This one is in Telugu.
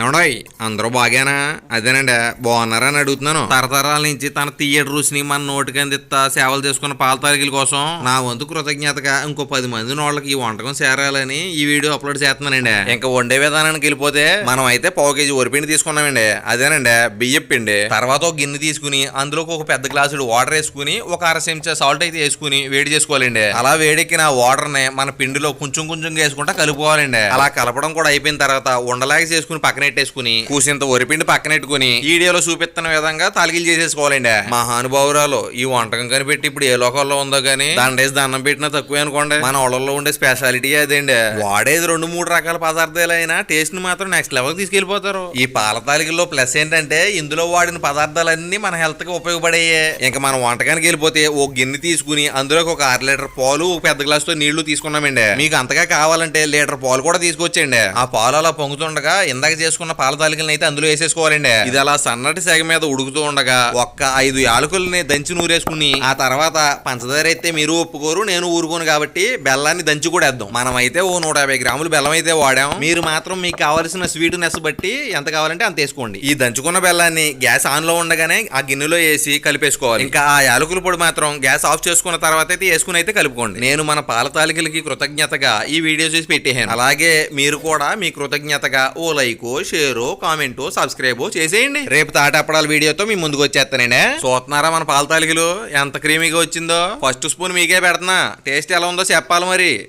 ఏమండోయ్ అందరూ బాగానా? అదేనండి బాగున్నారని అడుగుతున్నాను. తరతరాల నుంచి తన థియేటర్ రుచిని మన నోటికి అందిస్తా సేవలు చేసుకున్న పాల తారీఖుల కోసం నా వంతు కృతజ్ఞతగా ఇంకో పది మంది నోళ్ళకి ఈ వంటకం చేరాలని ఈ వీడియో అప్లోడ్ చేస్తున్నానండి. ఇంకా వండే విధానానికి వెళ్ళిపోతే మనం అయితే పావు కేజీ వరిపిండి తీసుకున్నామండి. అదేనండి బియ్యం పిండి. తర్వాత ఒక గిన్నె తీసుకుని అందులోకి ఒక పెద్ద గ్లాసుడు వాటర్ వేసుకుని ఒక అర చెంచా సాల్ట్ అయితే వేసుకుని వేడి చేసుకోవాలండి. అలా వేడెక్కిన వాటర్ని మన పిండిలో కొంచెం కొంచెం వేసుకుంటా కలుపుకోవాలండి. అలా కలపడం కూడా అయిపోయిన తర్వాత ఉండలాగా చేసుకుని పక్కన పక్కనెట్టేసుకుని కూసింత వరిపిండి పక్కనెట్టుకుని ఈ వీడియోలో చూపిస్తున్న విధంగా తాలిగిలు చేసేసుకోవాలండి. మహానుభావురాలు ఈ వంటకం కనిపెట్టి ఇప్పుడు ఏ లోకంలో ఉందో గానీ దండేసి దండం పెట్టినా తక్కువే అనుకోండి. మన వాళ్ళలో ఉండే స్పెషాలిటీ అదేండి. వాడేది రెండు మూడు రకాల పదార్థాలు అయినా టేస్ట్ని మాత్రం నెక్స్ట్ లెవెల్ తీసుకెళ్ళిపోతారు ఈ పాల తాలికల్లో ప్లస్ ఏంటంటే ఇందులో వాడిన పదార్థాలన్నీ మన హెల్త్కి ఉపయోగపడేయే. ఇంకా మనం వంటకానికి వెళ్ళిపోతే ఓ గిన్నె తీసుకుని అందులోకి ఒక అర లీటర్ పాలు ఒక పెద్ద గ్లాస్తో నీళ్ళు తీసుకున్నామండి. మీకు అంతగా కావాలంటే లీటర్ పాలు కూడా తీసుకొచ్చేయండి. ఆ పాలు అలా పొంగుతుండగా ఇందాక చేసుకున్న పాల తాలికలను అయితే అందులో వేసేసుకోవాలండి. ఇది అలా సన్నటి సెగ మీద ఉడుకుతూ ఉండగా ఒక్క ఐదు యాలకుల్ని దంచి నూరేసుకుని ఆ తర్వాత పంచదార అయితే మీరు ఒప్పుకోరు నేను ఊరుకోను కాబట్టి బెల్లాన్ని దంచి కూడా వేద్దాం. మనం అయితే ఓ నూట యాభై గ్రాములు బెల్లం అయితే వాడాం. మీరు మాత్రం మీకు కావాల్సిన స్వీట్నెస్ బట్టి ఎంత కావాలంటే అంత వేసుకోండి. ఈ దంచుకున్న బెల్లాన్ని గ్యాస్ ఆన్లో ఉండగానే ఆ గిన్నెలో వేసి కలిపేసుకోవాలి. ఇంకా ఆ యాలకుల పొడి మాత్రం గ్యాస్ ఆఫ్ చేసుకున్న తర్వాత అయితే వేసుకుని అయితే కలుపుకోండి. నేను మన పాల తాలికలకి కృతజ్ఞతగా ఈ వీడియో చేసి పెట్టేహాను అలాగే మీరు కూడా మీ కృతజ్ఞతగా ఓ లైకో షేరో కామెంటో సబ్స్క్రైబో చేసేయండి. రేపు తాటప్పడాల వీడియోతో మీ ముందుకు వచ్చేస్తానండి. చూస్తున్నారా మన పాల తాలికలు? ఎంత క్రీమీగా వచ్చిందో? ఫస్ట్ స్పూన్ మీకే పెడుతున్నా. టేస్ట్ ఎలా ఉందో చెప్పాలి మరి.